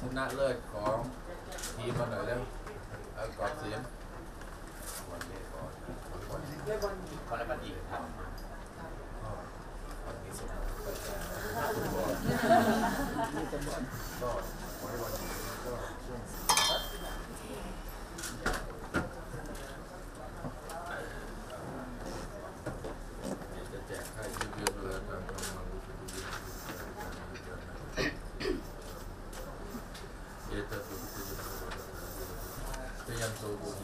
ชนะเลิศของทีมมาหน่อยเร็วเอากอดเสียงวันเล่อลวันเล่บอลวันเล่บอลหญิงครับวันนี้สุดก็วันเล่บอลหญิงก็ช่วง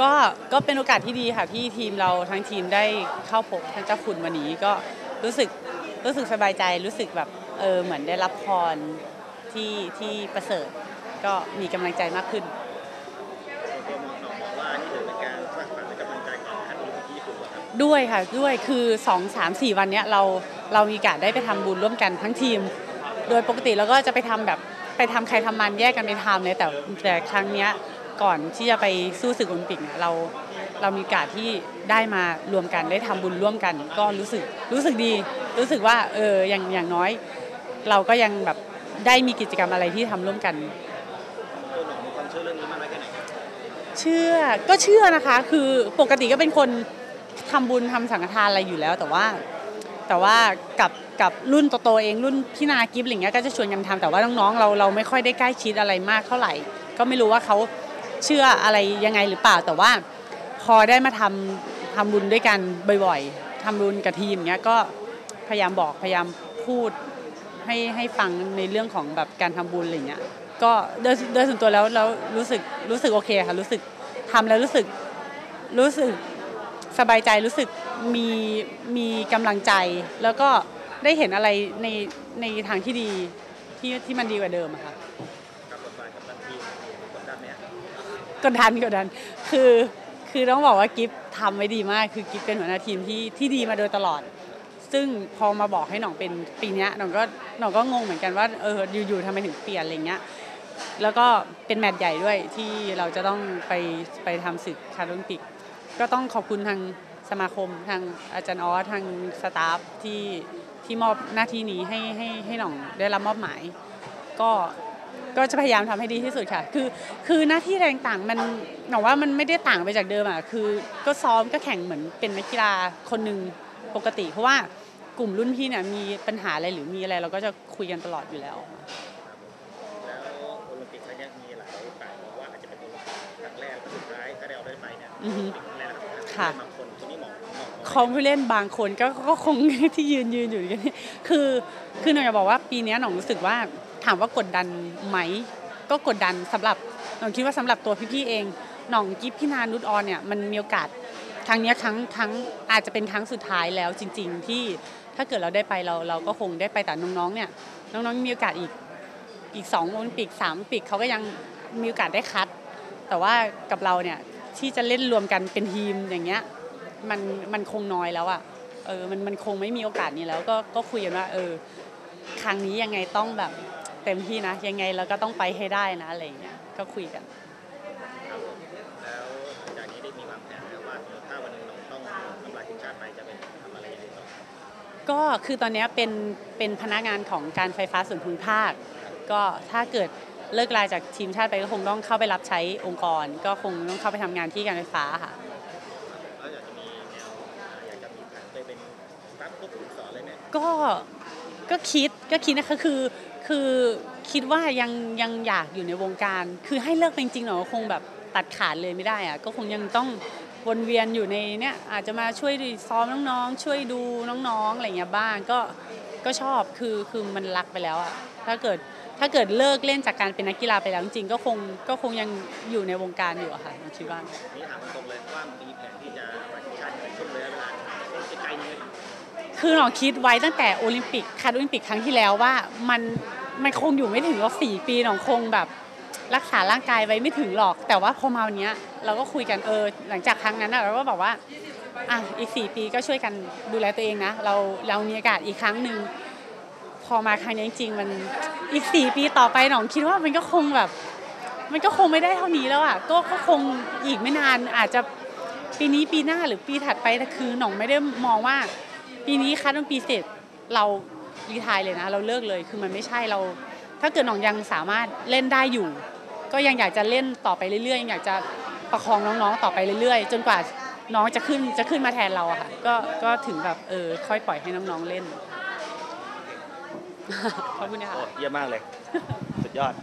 ก็ก็เป็นโอกาสที่ดีค่ะที่ทีมเราทั้งทีมได้เข้าพบท่านเจ้าคุณวันนี้ก็รู้สึกรู้สึกสบายใจรู้สึกแบบเออเหมือนได้รับพรที่ที่ประเสริฐ ก็มีกำลังใจมากขึ้นตัวมองสองบอกว่านี่ถือสร้างขวัญและกำลังใจก่อนการลงที่ญี่ปุ่นเหรอครับด้วยค่ะด้วยคือ 2 3 4 วันเนี้ยเราเรามีโอกาสได้ไปทำบุญร่วมกันทั้งทีม โดยปกติเราก็จะไปทำแบบไปทำใครทำมันแยกกันไปทำเลยแต่แต่ครั้งเนี้ย ก่อนที่จะไปสู้ศึกโอลิมปิกเราเรามีโอกาสที่ได้มารวมกันได้ทำบุญร่วมกัน ก็รู้สึกรู้สึกดี รู้สึกว่าเอออย่างอย่างน้อย เราก็ยังแบบได้มีกิจกรรมอะไรที่ทำร่วมกันตัวหองมีความเชื่อเรื่องนี้มากแค่ไหนเชื่อก็เชื่อนะคะ คือปกติก็เป็นคนทำบุญทำสังฆทานอะไรอยู่แล้ว แต่ว่าแต่ว่ากับกับรุ่นโตๆเองรุ่นพี่นากิฟต์อะไรเงี้ยก็จะชวนกันทำแต่ว่าน้องๆเราเราไม่ค่อยได้ใกล้ชิดอะไรมากเท่าไหร่ ก็ไม่รู้ว่าเขา เชื่ออะไรยังไงหรือเปล่า แต่ว่าพอได้มาทำทำบุญด้วยกันบ่อยๆทำบุญกับทีมเงี้ยก็พยายามบอกพยายามพูดให้ให้ฟังในเรื่องของแบบการทำบุญอะไรเงี้ยก็โดยโดยส่วนตัวแล้วเรารู้สึกรู้สึกโอเคค่ะรู้สึกทำแล้วรู้สึกรู้สึกสบายใจรู้สึกมีมีกำลังใจ แล้วก็ได้เห็นอะไรในในทางที่ดีที่ที่มันดีกว่าเดิมค่ะ กับบทบาทกับตันทีมกดดันไหมอะ กดดันกดดัน คือคือต้องบอกว่ากิฟทำไว้ดีมาก คือกิฟเป็นหัวหน้าทีมที่ที่ดีมาโดยตลอด ซึ่งพอมาบอกให้หน่องเป็นปีนี้หน่องก็หน่องก็งงเหมือนกันว่าเอออยู่ๆทำไมถึงเปลี่ยนอะไรเงี้ยแล้วก็เป็นแมตช์ใหญ่ด้วยที่เราจะต้องไปไปทำศึกคาร์ลิมปิก ก็ต้องขอบคุณทางสมาคมทางอาจารย์ออทางสตาฟที่ที่มอบหน้าที่นี้ให้ให้ให้หน่องได้รับมอบหมาย ก็ ก็จะพยายามทำให้ดีที่สุดค่ะ คือคือหน้าที่แรงต่างมันหน่องว่ามันไม่ได้ต่างไปจากเดิมอะคือ ก็ซ้อมก็แข่งเหมือนเป็นนักกีฬาคนหนึ่งปกติ เพราะว่ากลุ่มรุ่นพี่เนี่ยมีปัญหาอะไรหรือมีอะไร เราก็จะคุยกันตลอดอยู่แล้วแล้วโอลิมปิกครั้งเนี้ยมีหลายโอกาสบอกว่าอาจจะเป็นโอลิมปิกครั้งแรกและสุดท้ายถ้าเราได้ไปเนี่ยอือฮึโอลิมปิกครั้งแรกนะครับค่ะบางคนที่นี่มองมองของผู้เล่นบางคนก็ก็คงที่ยืนยืนอยู่กันนี่คือคือหนูอยากบอกว่าปีเนี้ยหนูรู้สึกว่า ถามว่ากดดันไหม ก็กดดันสำหรับหนูคิดว่าสำหรับตัวพี่ๆเองหนองกิฟพี่นานุชออนเนี่ยมันมีโอกาสครั้งนี้ครั้งครั้งอาจจะเป็นครั้งสุดท้ายแล้วจริง ๆ ที่ถ้าเกิดเราได้ไปเราเราก็คงได้ไปแต่น้องๆเนี่ยน้องๆมีโอกาสอีกอีกสองโอลิมปิกสามโอลิมปิกเขาก็ยังมีโอกาสได้คัด แต่ว่ากับเราเนี่ยที่จะเล่นรวมกันเป็นทีมอย่างเงี้ยมันมันคงน้อยแล้วอะเออมันมันคงไม่มีโอกาสนี้แล้วก็ก็คุยกันว่าเออครั้งนี้ยังไงต้องแบบ เต็มที่นะ ยังไงเราก็ต้องไปให้ได้นะอะไรอย่างเงี้ยก็คุยกันครับผมแล้วหลังจากนี้ได้มีวางแผนแล้วว่าถ้าวันหนึงเราต้องทำลายทีมชาติไปจะเป็นทำอะไรยังไงต่อก็คือตอนเนี้ยเป็นเป็นพนักงานของการไฟฟ้าส่วนภูมิภาค ก็ถ้าเกิดเลิกลาจากทีมชาติไปก็คงต้องเข้าไปรับใช้องค์กร ก็คงต้องเข้าไปทำงานที่การไฟฟ้าค่ะ แล้วอยากจะมีแนวอ่าอยากจะมีแผนไปเป็นสตาฟควบคุมสอนเลยไหม ก็ก็คิดก็คิดนะคะคือ คือคิดว่ายังยังอยากอยู่ในวงการ คือให้เลิกเป็นจริงๆหรอคงแบบตัดขาดเลยไม่ได้อะก็คงยังต้องวนเวียนอยู่ในเนี้ยอาจจะมาช่วยซ้อมน้องๆ ช่วยดูน้องๆอะไรเงี้ยบ้างก็ก็ชอบคือคือมันรักไปแล้วอะถ้าเกิดถ้าเกิดเลิกเล่นจากการเป็นนักกีฬาไปแล้วจริงๆก็คงก็คงยังอยู่ในวงการอยู่อะค่ะคิดว่านี่ถามตรงๆเลยว่ามีแผนที่จะไปทีมชาติในช่วงระยะเวลาใกล้ๆนี้ไหมคือเราคิดไว้ตั้งแต่โอลิมปิกคัดโอลิมปิกครั้งที่แล้วว่ามัน มันคงอยู่ไม่ถึงว่าสี่ปีหนองคงแบบรักษาร่างกายไว้ไม่ถึงหรอก แต่ว่าพอมาวันนี้เราก็คุยกันเออ หลังจากครั้งนั้นเราก็บอกว่าอะอีกสี่ปีก็ช่วยกันดูแลตัวเองนะ เราเรามีโอกาสอีกครั้งหนึ่งพอมาครั้งนี้จริงๆมันอีกสี่ปีต่อไปหนองคิดว่ามันก็คงแบบ มันก็คงไม่ได้เท่านี้แล้วอะก็ก็คงอีกไม่นานอาจจะปีนี้ปีหน้าหรือปีถัดไปแต่คือหนองไม่ได้มองว่า ปีนี้คัดมันปีเสร็จเรา รีทายเลยนะ เราเลิกเลยคือมันไม่ใช่เรา ถ้าเกิดน้องยังสามารถเล่นได้อยู่ ก็ยังอยากจะเล่นต่อไปเรื่อยๆยังอยากจะประคองน้องๆต่อไปเรื่อยๆ จนกว่าน้องจะขึ้นจะขึ้นมาแทนเราอะค่ะก็ก็ถึงแบบเออค่อยปล่อยให้น้องๆเล่นขอบคุณนะโอ้คะเยี่ยมมากเลย สุดยอด